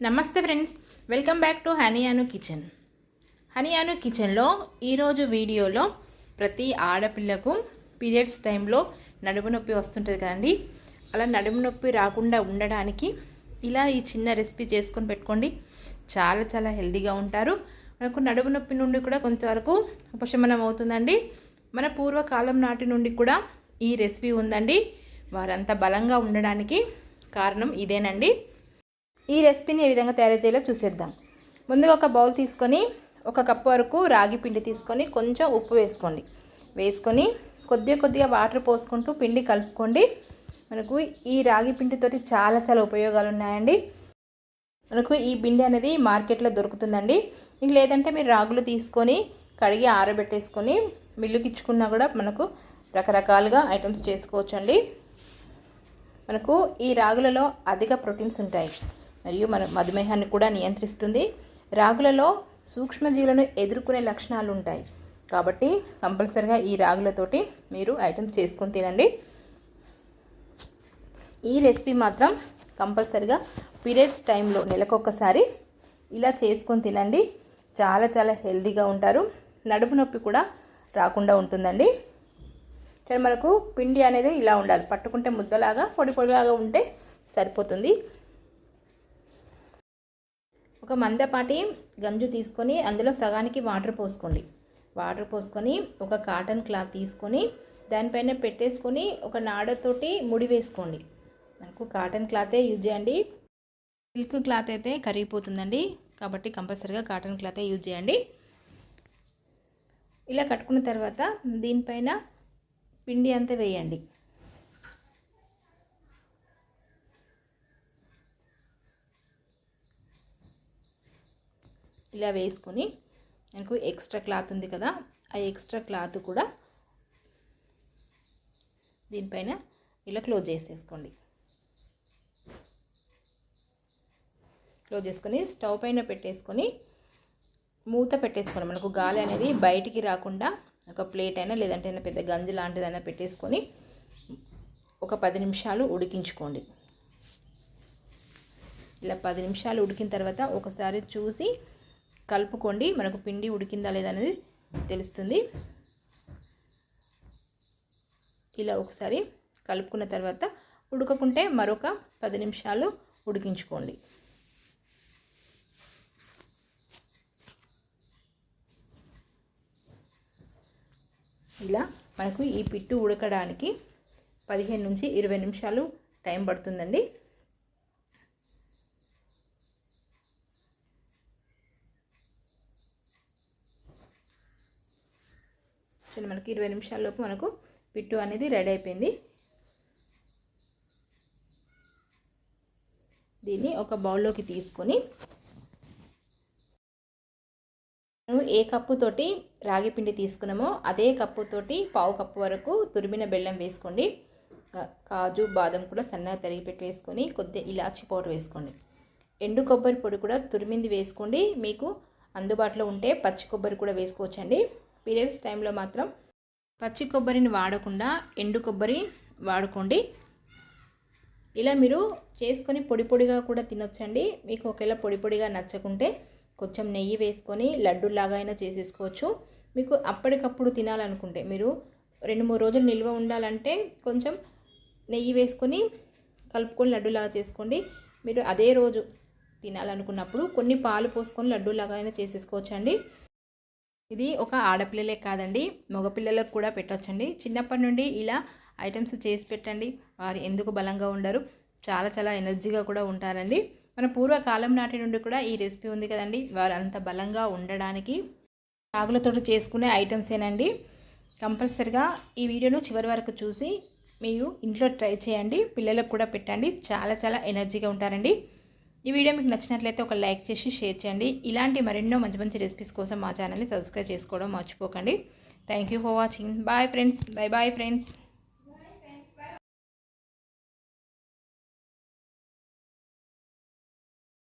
నమస్తే friends welcome back to హనియాను kitchen. హనియాను కిచెన్లో ఈరోజు వీడియోలో ప్రతి ఆడపిల్లకు పీరియడ్స్ టైంలో నడుము నొప్పి వస్తుంటుంది కదండి. అలా నడుము నొప్పి రాకుండా ఉండడానికి ఇలా ఈ చిన్న రెసిపీ చేసుకొని పెట్టుకోండి. చాలా చాలా హెల్దీగా ఉంటారు. మనకు నడుము నొప్పి నుండి కూడా కొంతవరకు ఉపశమనం అవుతుందండి. మన పూర్వకాలం నాటి నుండి కూడా ఈ రెసిపీ ఉందండి. వారంతా బలంగా ఉండడానికి కారణం ఇదేనండి. ఈ రెసిపీని ఏ విధంగా తయారు చేయాలో చూసేద్దాం. ముందుగా ఒక బౌల్ తీసుకొని ఒక కప్పు వరకు రాగి పిండి తీసుకొని కొంచెం ఉప్పు వేసుకోండి. వేసుకొని కొద్దిగా కొద్దిగా వాటర్ పోసుకుంటూ పిండి కలుపుకోండి. మనకు ఈ రాగి పిండితోటి చాలా చాలా ఉపయోగాలు ఉన్నాయండి. మనకు ఈ పిండి అనేది మార్కెట్లో దొరుకుతుందండి. ఇంక లేదంటే మీరు రాగులు తీసుకొని కడిగి ఆరబెట్టేసుకొని మిల్లుకి ఇచ్చుకున్నా కూడా మనకు రకరకాలుగా ఐటమ్స్ చేసుకోవచ్చండి. మనకు ఈ రాగులలో అధిక ప్రోటీన్స్ ఉంటాయి. మరియు మన మధుమేహాన్ని కూడా నియంత్రిస్తుంది. రాగులలో సూక్ష్మజీవులను ఎదుర్కొనే లక్షణాలు ఉంటాయి. కాబట్టి కంపల్సరిగా ఈ రాగులతోటి మీరు ఐటమ్ చేసుకొని తినండి. ఈ రెసిపీ మాత్రం కంపల్సరిగా పీరియడ్స్ టైంలో నెలకొకసారి ఇలా చేసుకొని తినండి. చాలా చాలా హెల్దీగా ఉంటారు. నడుపు నొప్పి కూడా రాకుండా ఉంటుందండి. కానీ మనకు పిండి అనేది ఇలా ఉండాలి. పట్టుకుంటే ముద్దలాగా పొడి పొడిలాగా ఉంటే సరిపోతుంది. ఒక మందపాటి గంజు తీసుకొని అందులో సగానికి వాటర్ పోసుకోండి. వాటర్ పోసుకొని ఒక కాటన్ క్లాత్ తీసుకొని దానిపైన పెట్టేసుకొని ఒక నాడతోటి ముడి వేసుకోండి. మనకు కాటన్ క్లాతే యూజ్ చేయండి. సిల్క్ క్లాత్ అయితే కరిగిపోతుందండి. కాబట్టి కంపల్సరీగా కాటన్ క్లాతే యూజ్ చేయండి. ఇలా కట్టుకున్న తర్వాత దీనిపైన పిండి అంతా వేయండి. ఇలా వేసుకొని మనకు ఎక్స్ట్రా క్లాత్ ఉంది కదా ఆ ఎక్స్ట్రా క్లాత్ కూడా దీనిపైన ఇలా క్లోజ్ చేసేసుకోండి. క్లోజ్ చేసుకొని స్టవ్ పైన పెట్టేసుకొని మూత పెట్టేసుకోండి మనకు గాలి అనేది బయటికి రాకుండా ఒక ప్లేట్ అయినా లేదంటే అయినా పెద్ద గంజి లాంటిదైనా పెట్టేసుకొని ఒక పది నిమిషాలు ఉడికించుకోండి. ఇలా పది నిమిషాలు ఉడికిన తర్వాత ఒకసారి చూసి కలుపుకోండి. మనకు పిండి ఉడికిందా లేదా అనేది తెలుస్తుంది. ఇలా ఒకసారి కలుపుకున్న తర్వాత ఉడకకుంటే మరొక పది నిమిషాలు ఉడికించుకోండి. ఇలా మనకు ఈ పిట్టు ఉడకడానికి పదిహేను నుంచి ఇరవై నిమిషాలు టైం పడుతుందండి. చూడండి మనకి ఇరవై నిమిషాల్లోపు మనకు పిట్టు అనేది రెడీ అయిపోయింది. దీన్ని ఒక బౌల్లోకి తీసుకొని మనం ఏ కప్పుతోటి రాగి పిండి తీసుకున్నామో అదే కప్పుతోటి పావు కప్పు వరకు తురిమిన బెల్లం వేసుకోండి. కాజు బాదం కూడా సన్నగా తరిగి పెట్టి వేసుకొని కొద్దిగా ఇలాచి పౌడర్ వేసుకోండి. ఎండు కొబ్బరి పొడి కూడా తురిమింది వేసుకోండి. మీకు అందుబాటులో ఉంటే పచ్చి కొబ్బరి కూడా వేసుకోవచ్చండి. పీరియడ్స్ టైంలో మాత్రం పచ్చి కొబ్బరిని వాడకుండా ఎండు కొబ్బరి వాడుకోండి. ఇలా మీరు చేసుకొని పొడి పొడిగా కూడా తినొచ్చండి. మీకు ఒకవేళ పొడి పొడిగా నచ్చకుంటే కొంచెం నెయ్యి వేసుకొని లడ్డూలాగా అయినా చేసేసుకోవచ్చు. మీకు అప్పటికప్పుడు తినాలనుకుంటే మీరు రెండు మూడు రోజులు నిల్వ ఉండాలంటే కొంచెం నెయ్యి వేసుకొని కలుపుకొని లడ్డూలాగా చేసుకోండి. మీరు అదే రోజు తినాలనుకున్నప్పుడు కొన్ని పాలు పోసుకొని లడ్డూలాగా అయినా చేసేసుకోవచ్చు అండి ఇది ఒక ఆడపిల్లలే కాదండి మగపిల్లలకు కూడా పెట్టవచ్చండి చిన్నప్పటి నుండి ఇలా ఐటమ్స్ చేసి పెట్టండి. వారు ఎందుకు బలంగా ఉండరు? చాలా చాలా ఎనర్జీగా కూడా ఉంటారండి. మన పూర్వకాలం నాటి నుండి కూడా ఈ రెసిపీ ఉంది కదండి. వారు అంత బలంగా ఉండడానికి రాగులతో చేసుకునే ఐటమ్స్ ఏనండి కంపల్సరిగా ఈ వీడియోను చివరి వరకు చూసి మీరు ఇంట్లో ట్రై చేయండి. పిల్లలకు కూడా పెట్టండి. చాలా చాలా ఎనర్జీగా ఉంటారండి. ఈ వీడియో మీకు నచ్చినట్లయితే ఒక లైక్ చేసి షేర్ చేయండి. ఇలాంటి మరెన్నో మంచి మంచి రెసిపీస్ కోసం మా ఛానల్ని సబ్స్క్రైబ్ చేసుకోవడం మర్చిపోకండి. Thank you for watching bye friends bye bye friends